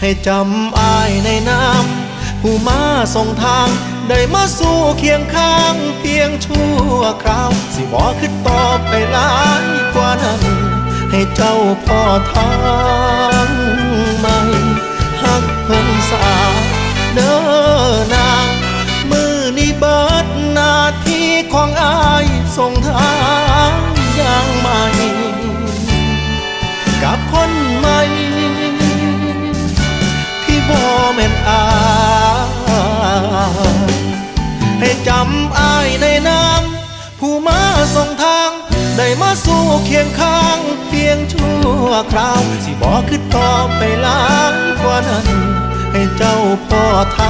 ให้จำอายในน้ำผู้มาส่งทาง ได้มาสู่เคียงข้างเพียงชั่วคราว สิบอกขึ้นต่อไปหลายกว่านั้น ให้เจ้าพ่อทางใหม่หักเพิ่นสาเด้อนางมือนี้เบิดนาทีของอายส่งทาง ม่นอายให้จำอายในน้ำผู้มาส่งทาง ได้มาสู่เคียงข้าง เพียงชั่วคราว สิบอกขึ้นต่อไปหลางกว่านั้น ให้เจ้าพ่อทา